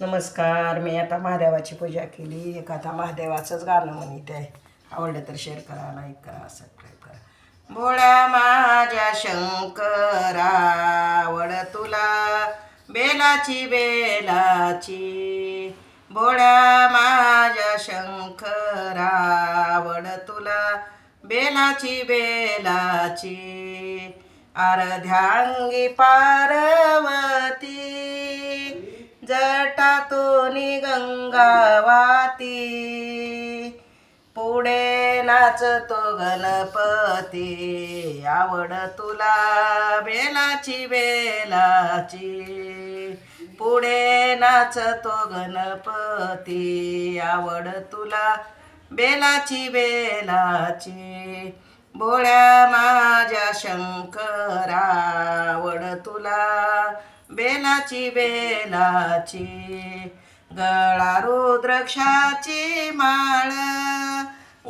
नमस्कार मी आता महादेवाची पूजा केली. एक आता महादेवाचंच गाणं म्हणित आहे आवडलं तर शेअर करा लाईक करा सबस्क्राईब करा. भोळ्या माझ्या शंकरा आवड तुला बेलाची बेलाची. भोळ्या माझ्या शंकरा आवड तुला बेलाची बेलाची. अर्ध्यांगी पार्वती. जटातोनी गंगावाती. पुढे नाचतो गणपती. आवड तुला बेलाची बेलाची. पुढे नाचतो गणपती. आवड तुला बेलाची बेलाची. भोळ्या माझ्या शंकरा आवड तुला बेलाची बेलाची गळा रुद्रक्षाची माळ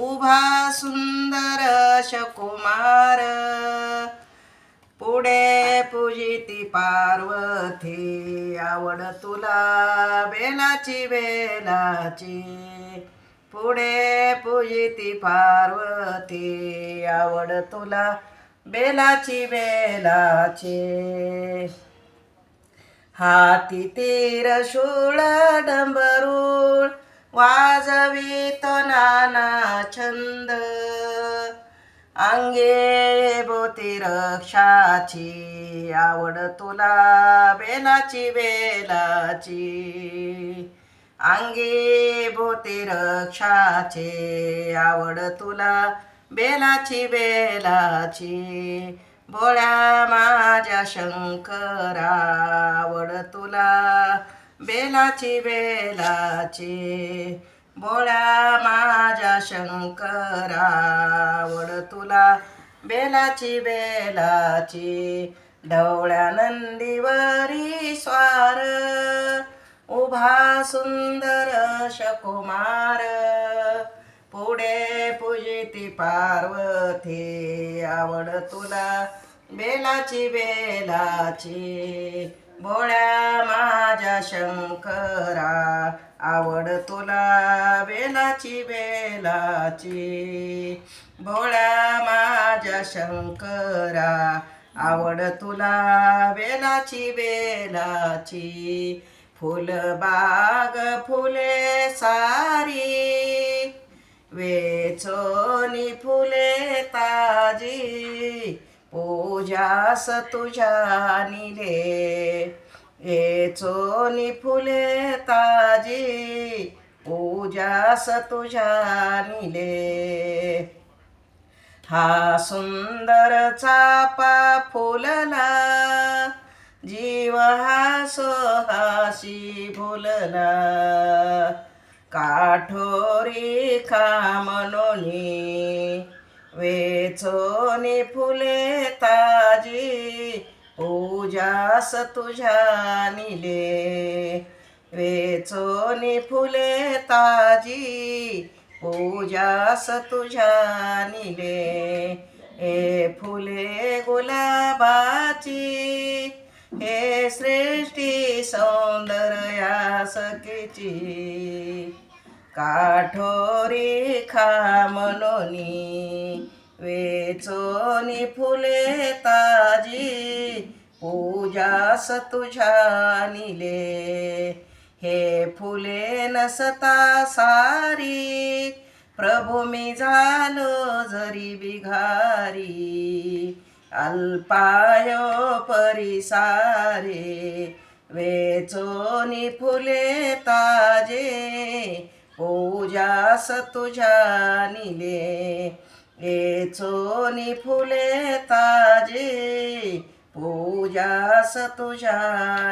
उभा सुंदर शकुमार. पुढे पूजिती पार्वती आवड तुला बेलाची बेलाची. पुढे पूजिती पार्वती आवड तुला बेलाची बेलाची. हाती तीर शूळ डंबरूळ वाजवीत नाना छंद. अंगे बोती रक्षाची आवड तुला बेलाची बेलाची. अंगे बोती रक्षाची आवड तुला बेलाची बेलाची. भोळ्या माझ्या शंकरावड तुला बेलाची बेलाची. भोळ्या माझ्या शंकरावड तुला बेलाची बेलाची. ढवळ्या नंदीवरी स्वार उभा सुंदर शकुमार. पुढे पूजिती पार्वती आवड तुला बेलाची बेलाची. भोळ्या माझ्या शंकरा आवड तुला बेलाची बेलाची. भोळ्या माझ्या शंकरा आवड तुला बेलाची बेलाची. फुलबाग फुले सारी. वेचोनी फुले ताजी पूजास तुझ्या निले वेचोनी फुले ताजी पूजास तुझ्या निले हा सुंदर चापा फुलला जीव हा सोहाशी फुलला. काठोरी कामनोनी वेचोनी फुले ताजी पूजास तुझ्या निले. वेचोनी फुले ताजी पूजास तुझ्या निले. हे फुले गुलाबाची हे सृष्टी सौंदर्या सखेची काठोरी खामनोनी वेचोनी फुले ताजी पूजास तुझ्या निले हे फुले नसता सारी प्रभू मी झालो जरी बिघारी. अल्पायो परिसारे वेचोनी फुले ताजे पूजास तुझ्या निले वेचोनी फुले ताजे पूजास तुझ्या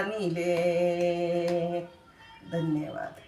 निले। धन्यवाद।